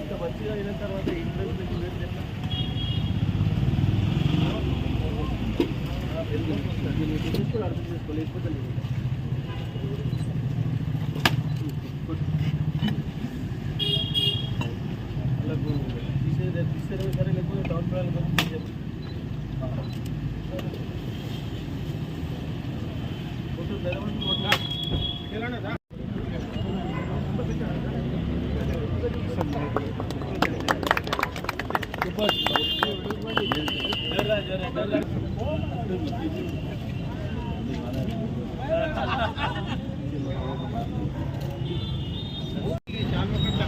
ఇంత మంచిగా అయిన తర్వాత ఇంట్లో మీకు వేరు చెప్పిన తీసుకుని అర్థం చేసుకోవాలి లేకపోతే లేదు వాళ్ళకు తీసేది తీసేదే సరే లేకపోతే టౌన్ ప్లాన్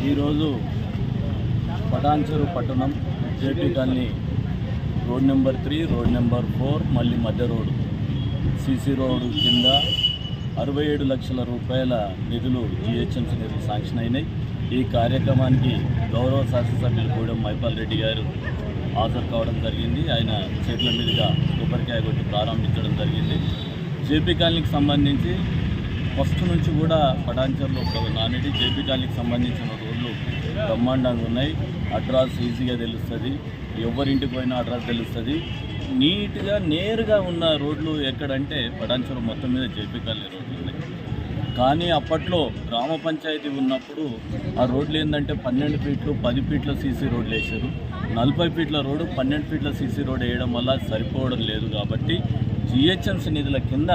ఈరోజు పటాన్చెరు పట్టణం J P colony road number three road number four మళ్ళీ మధ్య రోడ్ సీసీ రోడ్ కింద అరవై ఏడు లక్షల రూపాయల నిధులు జిహెచ్ఎంసీ నిధులు శాంక్షన్ అయినాయి. ఈ కార్యక్రమానికి గౌరవ శాసనసభ్యులు గూడెం మైపాల్ రెడ్డి గారు హాజరు కావడం జరిగింది. ఆయన చేతుల మీదుగా కొబ్బరికాయ కొట్టి ప్రారంభించడం జరిగింది. జేపీ కాలనీకి సంబంధించి ఫస్ట్ నుంచి కూడా పటాంచర్లో ఒక నానేటి జేపీ కాలనీకి సంబంధించిన రోడ్లు బ్రహ్మాండంగా ఉన్నాయి. అడ్రస్ ఈజీగా తెలుస్తుంది. ఎవరింటికి పోయినా అడ్రస్ తెలుస్తుంది. నీట్గా నేరుగా ఉన్న రోడ్లు ఎక్కడంటే పటాన్చర్ మొత్తం మీద జేపీ కాలనీ రోడ్లు ఉన్నాయి. కానీ అప్పట్లో గ్రామ పంచాయతీ ఉన్నప్పుడు ఆ రోడ్లు ఏంటంటే పన్నెండు ఫీట్లు పది ఫీట్ల సీసీ రోడ్లు వేసారు నలభై ఫీట్ల రోడ్డు పన్నెండు ఫీట్ల సీసీ రోడ్ వేయడం వల్ల సరిపోవడం లేదు కాబట్టి జిహెచ్ఎంసీ నిధుల కింద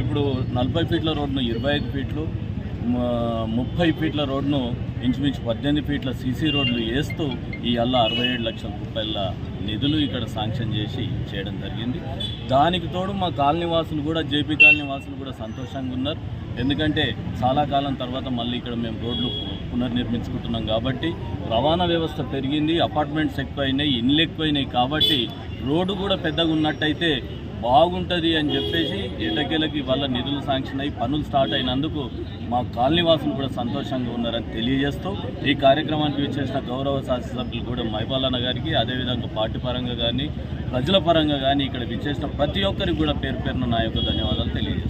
ఇప్పుడు నలభై ఫీట్ల రోడ్ను ఇరవై ఐదు ఫీట్లు ముప్పై ఫీట్ల రోడ్ను ఇంచుమించు పద్దెనిమిది ఫీట్ల సీసీ రోడ్లు వేస్తూ ఈ అల్ల అరవై ఏడు లక్షల రూపాయల నిధులు ఇక్కడ శాంక్షన్ చేసి చేయడం జరిగింది. దానికి తోడు మా కాలనీ వాసులు కూడా జేపీ కాలనీ వాసులు కూడా సంతోషంగా ఉన్నారు. ఎందుకంటే చాలా కాలం తర్వాత మళ్ళీ ఇక్కడ మేము రోడ్లు పునర్నిర్మించుకుంటున్నాం కాబట్టి రవాణా వ్యవస్థ పెరిగింది అపార్ట్మెంట్స్ ఎక్కువైనాయి ఇండ్లు ఎక్కువైనాయి కాబట్టి రోడ్డు కూడా పెద్దగా ఉన్నట్టయితే బాగుంటుంది అని చెప్పేసి ఎటకేలకి వాళ్ళ నిధులు శాంక్షన్ అయ్యి పనులు స్టార్ట్ అయినందుకు మా కాలనీవాసులు కూడా సంతోషంగా ఉన్నారని తెలియజేస్తూ ఈ కార్యక్రమానికి వచ్చేసిన గౌరవ శాసనసభ్యులు కూడా మైపాలన్న గారికి అదేవిధంగా పార్టీ పరంగా కానీ ప్రజల పరంగా కానీ ఇక్కడ విచ్చేసిన ప్రతి ఒక్కరికి కూడా పేరు పేరున నా యొక్క ధన్యవాదాలు తెలియజేస్తాను